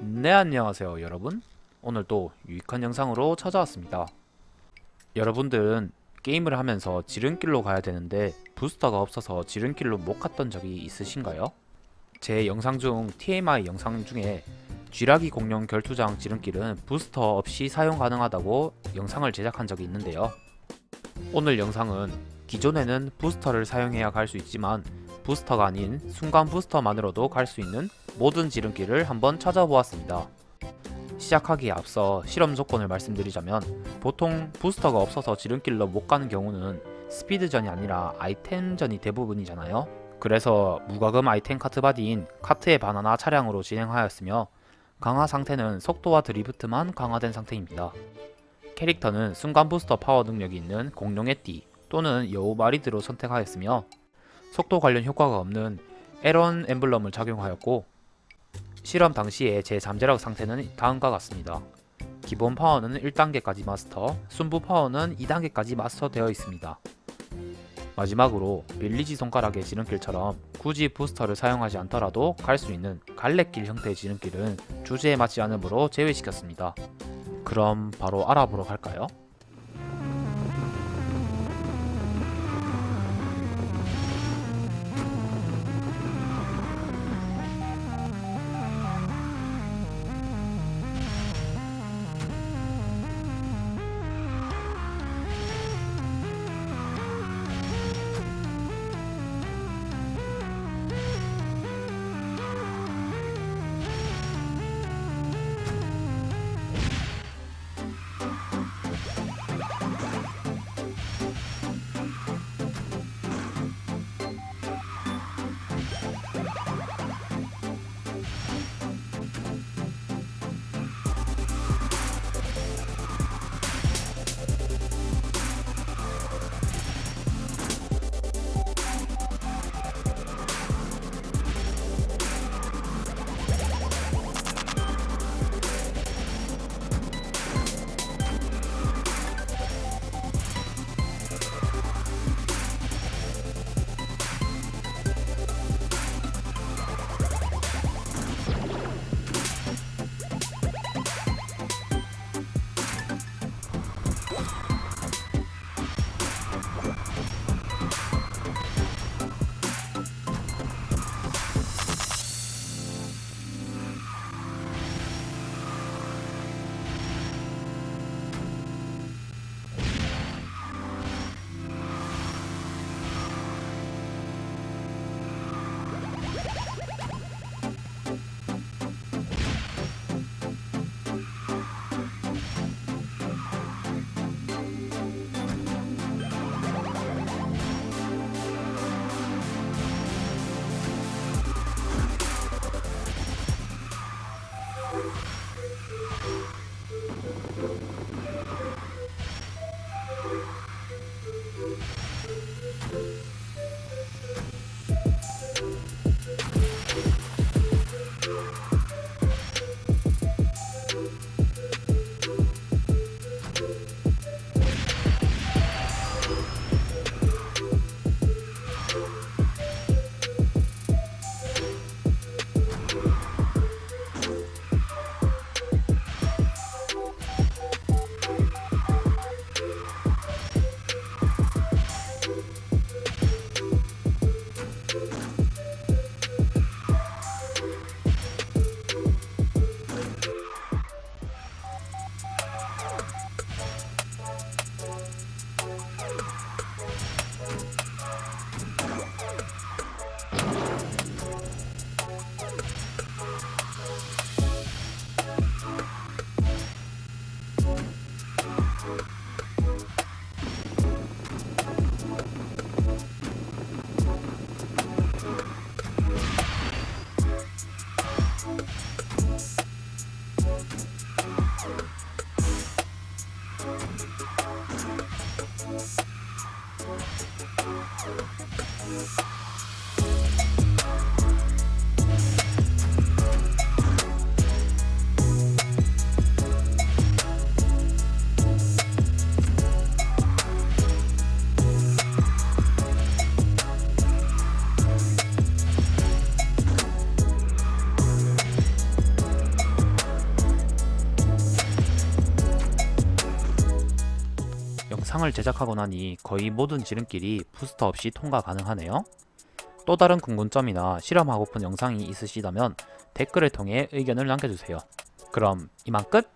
네 안녕하세요 여러분. 오늘 또 유익한 영상으로 찾아왔습니다. 여러분들은 게임을 하면서 지름길로 가야 되는데 부스터가 없어서 지름길로 못 갔던 적이 있으신가요? 제 영상 중 TMI 영상 중에 쥐라기 공룡 결투장 지름길은 부스터 없이 사용 가능하다고 영상을 제작한 적이 있는데요. 오늘 영상은 기존에는 부스터를 사용해야 갈 수 있지만 부스터가 아닌 순간 부스터만으로도 갈 수 있는 모든 지름길을 한번 찾아보았습니다. 시작하기에 앞서 실험 조건을 말씀드리자면 보통 부스터가 없어서 지름길로 못 가는 경우는 스피드전이 아니라 아이템전이 대부분이잖아요. 그래서 무과금 아이템 카트 바디인 카트의 바나나 차량으로 진행하였으며 강화 상태는 속도와 드리프트만 강화된 상태입니다. 캐릭터는 순간 부스터 파워 능력이 있는 공룡의 띠 또는 여우 마리드로 선택하였으며 속도 관련 효과가 없는 에런 엠블럼을 착용하였고 실험 당시에 제 잠재력 상태는 다음과 같습니다. 기본 파워는 1단계까지 마스터, 순부 파워는 2단계까지 마스터 되어 있습니다. 마지막으로 빌리지 손가락의 지름길처럼 굳이 부스터를 사용하지 않더라도 갈 수 있는 갈래길 형태의 지름길은 주제에 맞지 않으므로 제외시켰습니다. 그럼 바로 알아보러 갈까요? Thank you. 영상을 제작하고 나니 거의 모든 지름길이 부스터 없이 통과 가능하네요. 또 다른 궁금점이나 실험하고픈 영상이 있으시다면 댓글을 통해 의견을 남겨주세요. 그럼 이만 끝!